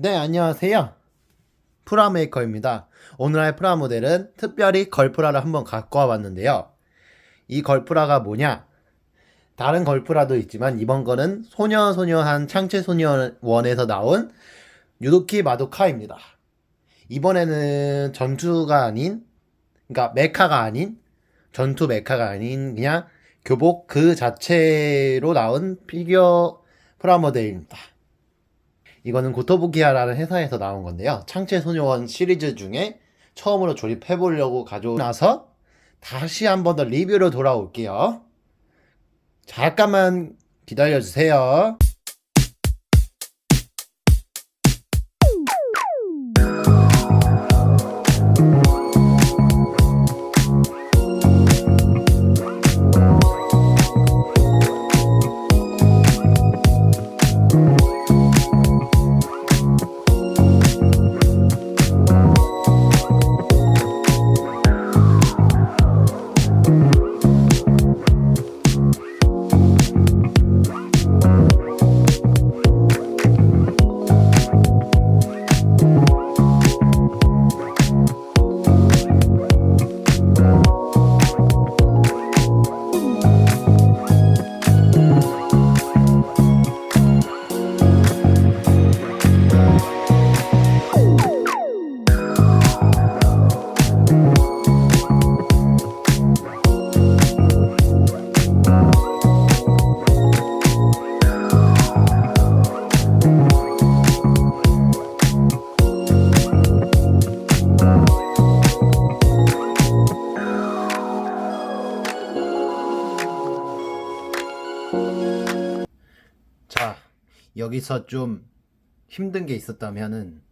네, 안녕하세요. 프라메이커입니다. 오늘 할 프라 모델은 특별히 걸프라를 한번 갖고 와봤는데요. 이 걸프라가 뭐냐? 다른 걸프라도 있지만 이번 거는 소녀소녀한 창체소녀원에서 나온 유도키 마도카입니다. 이번에는 전투가 아닌, 그러니까 메카가 아닌, 전투 메카가 아닌 그냥 교복 그 자체로 나온 피규어 프라모델입니다. 이거는 고토부키아라는 회사에서 나온 건데요. 창체 소녀원 시리즈 중에 처음으로 조립해 보려고 가져오 나서 다시 한 번 더 리뷰로 돌아올게요. 잠깐만 기다려 주세요. 자, 여기서 좀 힘든 게 있었다면은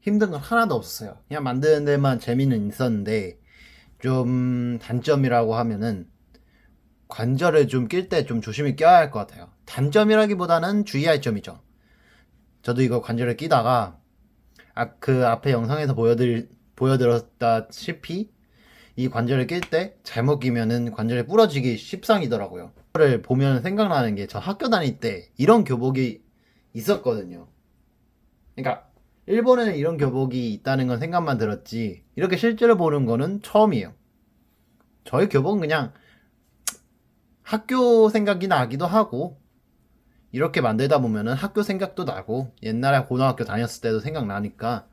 힘든 건 하나도 없었어요. 그냥 만드는 데만 재미는 있었는데 좀 단점이라고 하면은 관절을 좀 낄 때 좀 조심히 껴야 할 것 같아요. 단점이라기보다는 주의할 점이죠. 저도 이거 관절을 끼다가 아, 그 앞에 영상에서 보여드릴, 보여드렸다시피 이 관절을 낄 때 잘못 끼면은 관절이 부러지기 십상이더라고요. 를 보면 생각나는 게 저 학교 다닐 때 이런 교복이 있었거든요. 그러니까 일본에는 이런 교복이 있다는 건 생각만 들었지 이렇게 실제로 보는 거는 처음이에요. 저희 교복은 그냥 학교 생각이 나기도 하고 이렇게 만들다 보면은 학교 생각도 나고 옛날에 고등학교 다녔을 때도 생각나니까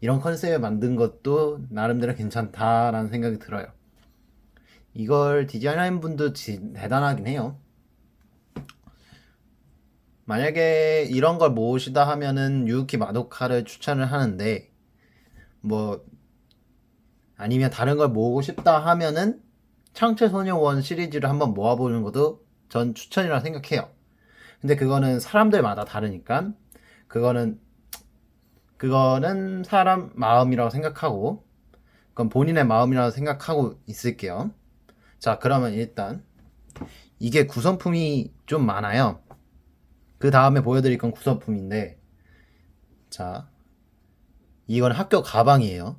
이런 컨셉을 만든 것도 나름대로 괜찮다라는 생각이 들어요. 이걸 디자인한 분도 지- 대단하긴 해요. 만약에 이런 걸 모으시다 하면은 유우키 마도카를 추천을 하는데 뭐 아니면 다른 걸 모으고 싶다 하면은 창체 소녀원 시리즈를 한번 모아보는 것도 전 추천이라 생각해요. 근데 그거는 사람들마다 다르니까 그거는 그거는 사람 마음이라고 생각하고 그건 본인의 마음이라고 생각하고 있을게요. 자, 그러면 일단 이게 구성품이 좀 많아요. 그 다음에 보여드릴 건 구성품인데, 자, 이건 학교 가방이에요.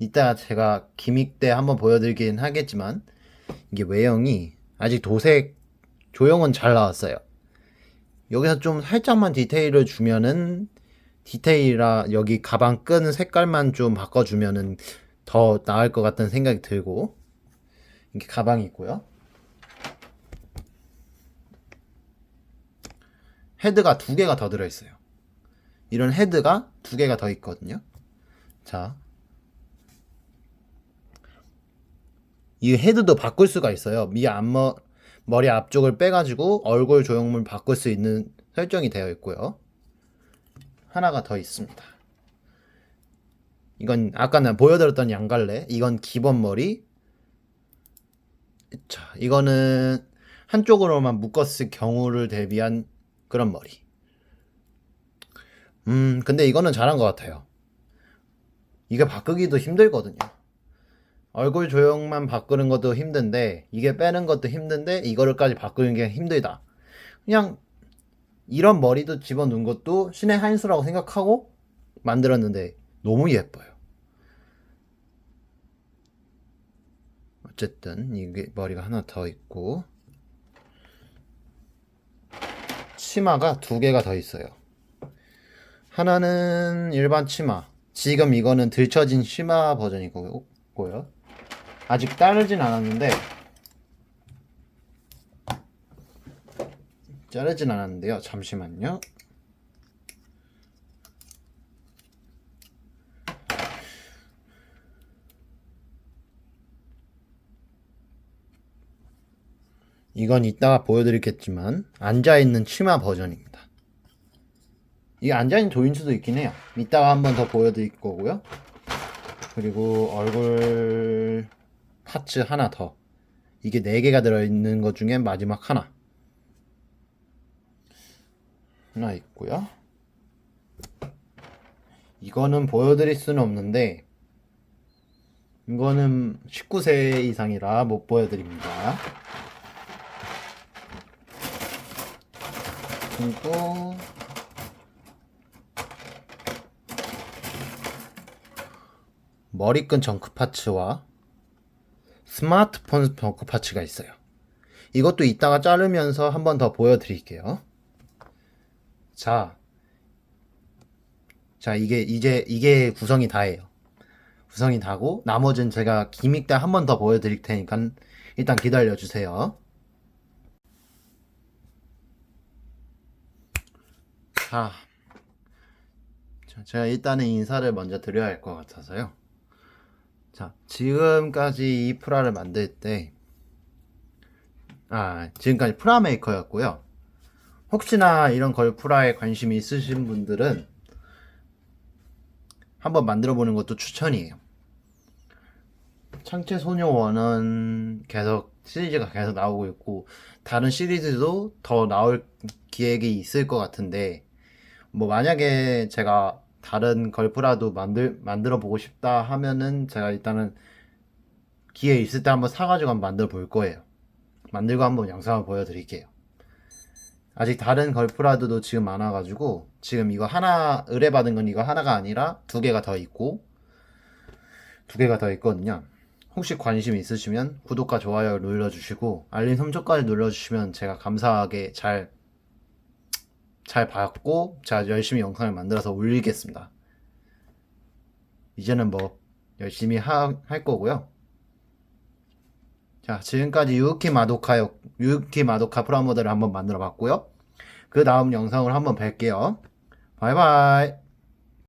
이따가 제가 기믹 때 한번 보여드리긴 하겠지만, 이게 외형이 아직 도색 조형은 잘 나왔어요. 여기서 좀 살짝만 디테일을 주면은 디테일이라 여기 가방 끈 색깔만 좀 바꿔주면은 더 나을 것 같다는 생각이 들고 이렇게 가방이 있고요. 헤드가 두 개가 더 들어있어요. 이런 헤드가 두 개가 더 있거든요. 자. 이 헤드도 바꿀 수가 있어요. 미 앞머, 머리 앞쪽을 빼가지고 얼굴 조형물 바꿀 수 있는 설정이 되어 있고요. 하나가 더 있습니다. 이건 아까 는 보여드렸던 양갈래. 이건 기본 머리. 자, 이거는 한쪽으로만 묶었을 경우를 대비한 그런 머리. 음, 근데 이거는 잘한 것 같아요. 이게 바꾸기도 힘들거든요. 얼굴 조형만 바꾸는 것도 힘든데, 이게 빼는 것도 힘든데, 이거를까지 바꾸는 게 힘들다. 그냥, 이런 머리도 집어넣은 것도 신의 한 수라고 생각하고 만들었는데, 너무 예뻐요. 어쨌든 이게 머리가 하나 더 있고 치마가 두 개가 더 있어요. 하나는 일반 치마. 지금 이거는 들쳐진 치마 버전이고요. 아직 따르진 않았는데 자르진 않았는데요. 잠시만요. 이건 이따가 보여드리겠지만 앉아있는 치마 버전입니다. 이게 앉아있는 조인수도 있긴 해요. 이따가 한번 더 보여드릴 거고요. 그리고 얼굴 파츠 하나 더. 이게 4개가 들어있는 것 중에 마지막 하나. 하나 있고요. 이거는 보여드릴 수는 없는데 이거는 19세 이상이라 못 보여드립니다. 그리고 머리끈 정크 파츠와 스마트폰 정크 파츠가 있어요. 이것도 이따가 자르면서 한 번 더 보여드릴게요. 자, 자 이게 이제 이게 구성이 다예요. 구성이 다고 나머지는 제가 기믹 때 한 번 더 보여드릴 테니까 일단 기다려 주세요. 자, 제가 일단은 인사를 먼저 드려야 할 것 같아서요. 자, 지금까지 이 프라를 만들 때, 아, 지금까지 프라 메이커였고요. 혹시나 이런 걸 프라에 관심이 있으신 분들은 한번 만들어 보는 것도 추천이에요. 창체 소녀원은 계속 시리즈가 계속 나오고 있고 다른 시리즈도 더 나올 기획이 있을 것 같은데 뭐 만약에 제가 다른 걸프라도 만들 만들어 보고 싶다 하면은 제가 일단은 기회 있을 때 한번 사가지고 한번 만들어 볼 거예요. 만들고 한번 영상을 보여드릴게요. 아직 다른 걸프라드도 지금 많아가지고 지금 이거 하나 의뢰받은 건 이거 하나가 아니라 두 개가 더 있고 두 개가 더 있거든요. 혹시 관심 있으시면 구독과 좋아요 눌러주시고 알림 설정까지 눌러주시면 제가 감사하게 잘 잘 봤고 제가 열심히 영상을 만들어서 올리겠습니다. 이제는 뭐 열심히 하, 할 거고요. 자 지금까지 유키 마도카요 유키 마도카 프라모델을 한번 만들어 봤고요. 그 다음 영상을 한번 뵐게요. 바이바이.